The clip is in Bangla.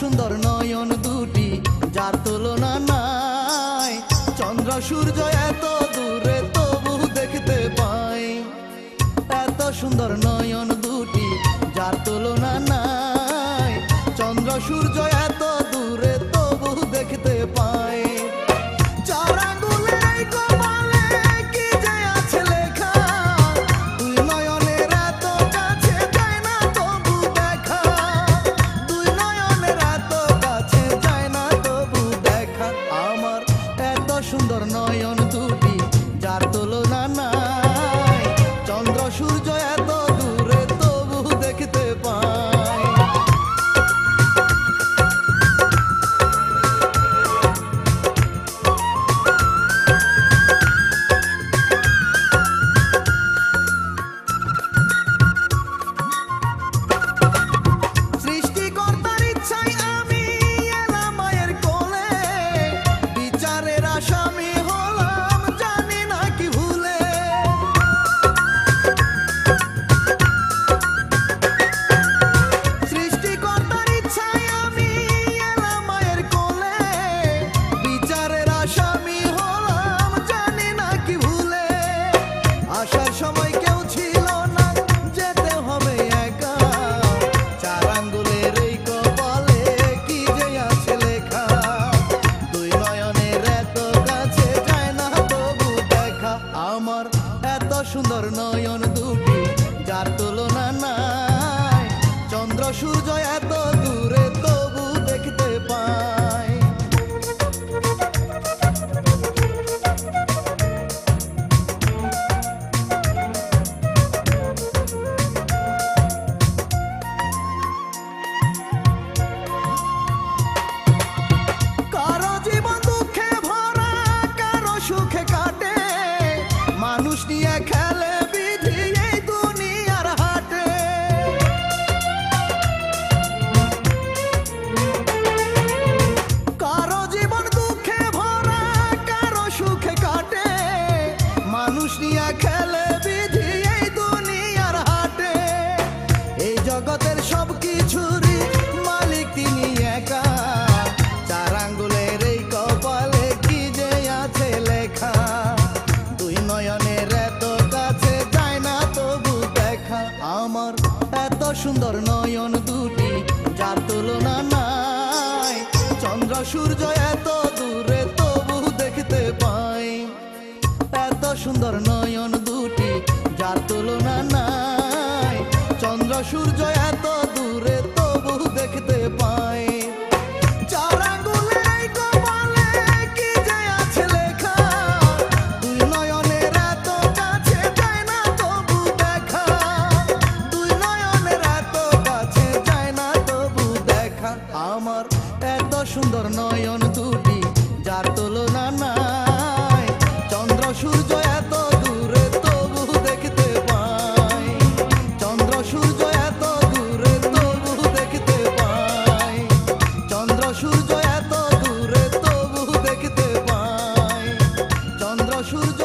সুন্দর নয়ন দুটি, যার তুলনা নাই। চন্দ্র, সূর্য এত দূরে তবু দেখতে পাই। এত সুন্দর নয়ন দুটি, যার তুলনা নাই। চন্দ্র, সূর্য nie সুন্দর নয়ন দুটি, যার তুলনা নাই। চন্দ্র, সূর্য এত দূরে তবু দেখতে পাই। এত সুন্দর নয়ন দুটি, যার তুলনা নাই। চন্দ্র, সূর্য এত সুন্দর নয়ন দুটি, যার তুলনা নাই। চন্দ্র, সূর্য এত দূরে তবু দেখতে পাই। চন্দ্র, সূর্য এত দূরে তবু দেখতে পাই। চন্দ্র, সূর্য এত দূরে তবু দেখতে পাই। চন্দ্র, সূর্য